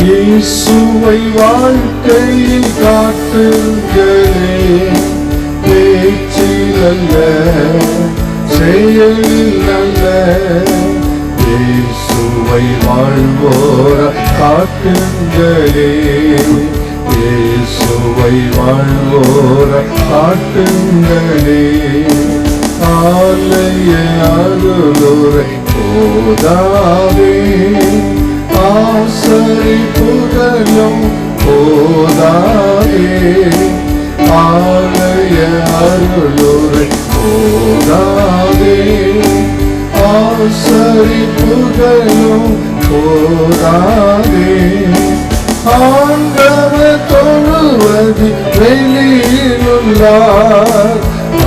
இயேசுவை வாழ்க்கையில் காட்டுங்களே பேச்சில் அல்ல செயலில் அல்ல இயேசுவை வாழ்வோர காட்டுங்களே இயேசுவை வாழ்வோர காட்டுங்களே ஆலய அருளுரை போதா அருளுரை போதாவே ஆசரி புகழும் போதாதே ஆண்டவர் தொழுவது வெளியிலுள்ளார்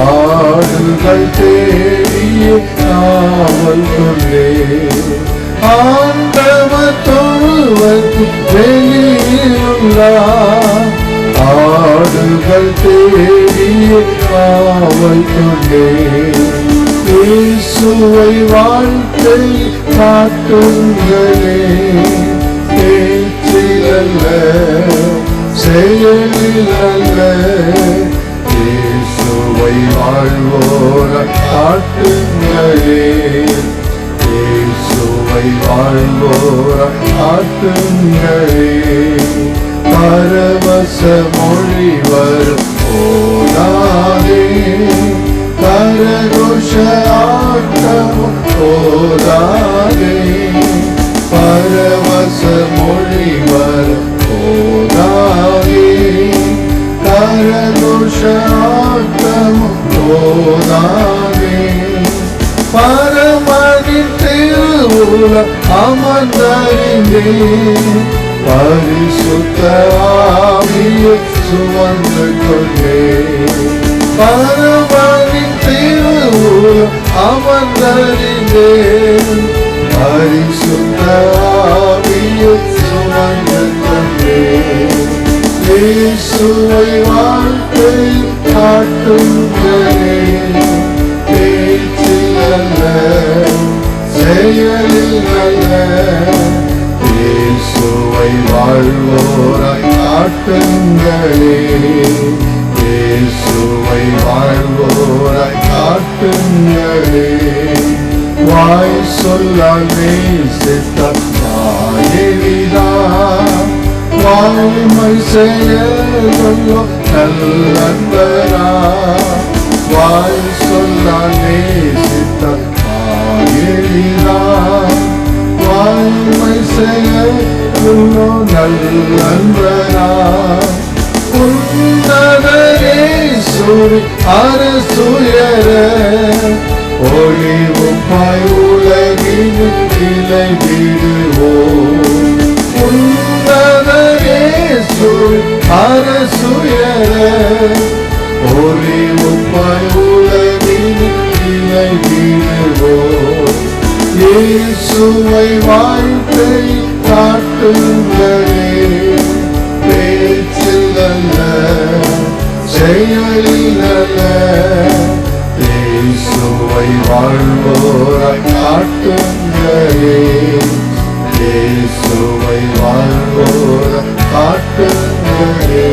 ஆடுகள் தேடியே காவல் கொண்டே. ஆண்டவ தொழுவது வெளியிலுள்ளார் தேடிய கொண்டே இயேசுவை வாழ்க்கை காட்டுங்களே. பேச்சில் அல்ல செயலில் அல்ல இயேசுவை வாழ்வோர காட்டுங்களே. இயேசுவை வாழ்வோர காட்டுங்களே. பரவச மொழி வரும். ஓ அமர்ந்தறிந்தே பரிசுத்த ஆவியை சுமந்து கொண்டே பரமனின் திருவுல அமர்ந்தறிந்தே பரிசுத்த ஆவியை சுமந்து கொண்டே இயேசுவை வாழ்க்கை காட்டுங்களே பேச்சில் அல்ல செயலில் அல்ல இயேசுவை வாழ்வோராய் காட்டுங்களே. இயேசுவை வாழ்வோராய் காட்டுங்களே. வாய் சொல்லால் நேசித்த வாய்மை செயலோ நல்லன்பரா வாய் சொல்லால் நேசித்த நல்லன்பரா உன்னதரே சூரி அரசுயர ஒளிவுப்பாய் உலகின் கிளை விடுவோம் உன்னதரே சூரி அரசுயர ஒளிவுப்பாய் உலகின் கிளை விடுவோம் இயேசுவை வாழ்க்கை காட்டுங்களே பேச்சில் அல்ல செயலில் அல்ல இயேசுவை வாழ்வோராய் காட்டுங்களே இயேசுவை வாழ்வோராய் காட்டுங்களே.